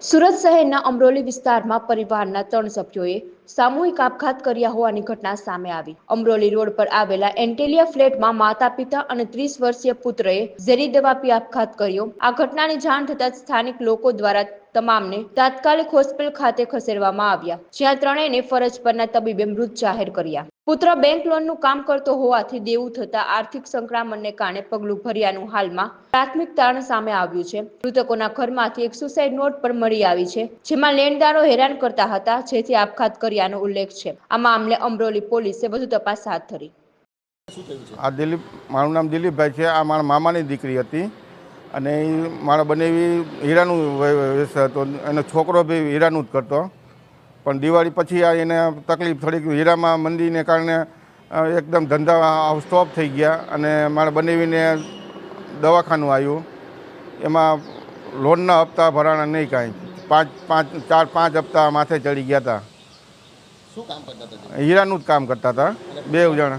સુરત શહેરના અમરોલી વિસ્તારમાં પરિવારના ત્રણ સભ્યોએ સામૂહિક આપઘાત કર્યા હોવાની ઘટના સામે આવી. અમરોલી રોડ પર આવેલા એન્ટેલિયા ફ્લેટમાં માતા પિતા અને ત્રીસ વર્ષીય પુત્રએ ઝેરી દવા પી આપઘાત કર્યો. આ ઘટનાની જાણ થતાં સ્થાનિક લોકો દ્વારા તમામને તાત્કાલિક હોસ્પિટલ ખાતે ખસેડવામાં આવ્યા, જ્યાં ત્રણેયને ફરજ પરના તબીબે મૃત જાહેર કર્યા. પુત્ર બેંક લોનનું કામ કરતો હોવાથી દેવું થતા આર્થિક સંક્રમણને કારણે પગલું ભર્યાનું હાલમાં પ્રાથમિક તારણ સામે આવ્યું છે. મૃતકોના ઘરમાંથી એક સુસાઇડ નોટ પણ મળી આવી છે, જેમાં લેણદારો હેરાન કરતા હતા, જેથી આપઘાત કર્યાનો ઉલ્લેખ છે. આ મામલે અમરોલી પોલીસે વધુ તપાસ હાથ ધરી. આ દિલીપ, મારું નામ દિલીપભાઈ છે. આ મારા મામાની દીકરી હતી. અને એ મારા બંને હીરાનું વ્યવસાય હતો. એનો છોકરો બી હીરાનું જ કરતો. પણ દિવાળી પછી આ એને તકલીફ થોડીક હીરામાં મંદીને કારણે એકદમ ધંધા સ્ટોપ થઈ ગયા. અને મારા બનેવીને દવાખાનું આવ્યું. એમાં લોનના હપ્તા ભરાણા નહીં કાંઈ. પાંચ પાંચ ચાર પાંચ હપ્તા માથે ચડી ગયા હતા શું કામ કરતા હીરાનું જ કામ કરતા હતા. બે જણ.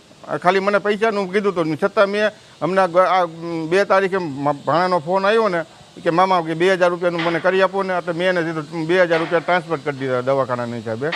ખાલી મને પૈસાનું કીધું હતું છતાં મેં હમણાં આ બે તારીખે ભાણાનો ફોન આવ્યો ને કે મામા કે બે હજાર રૂપિયાનું મને કરી આપો ને એટલે મેં એને કીધું બે હજાર રૂપિયા ટ્રાન્સફર કરી દીધા દવાખાનાની હિસાબે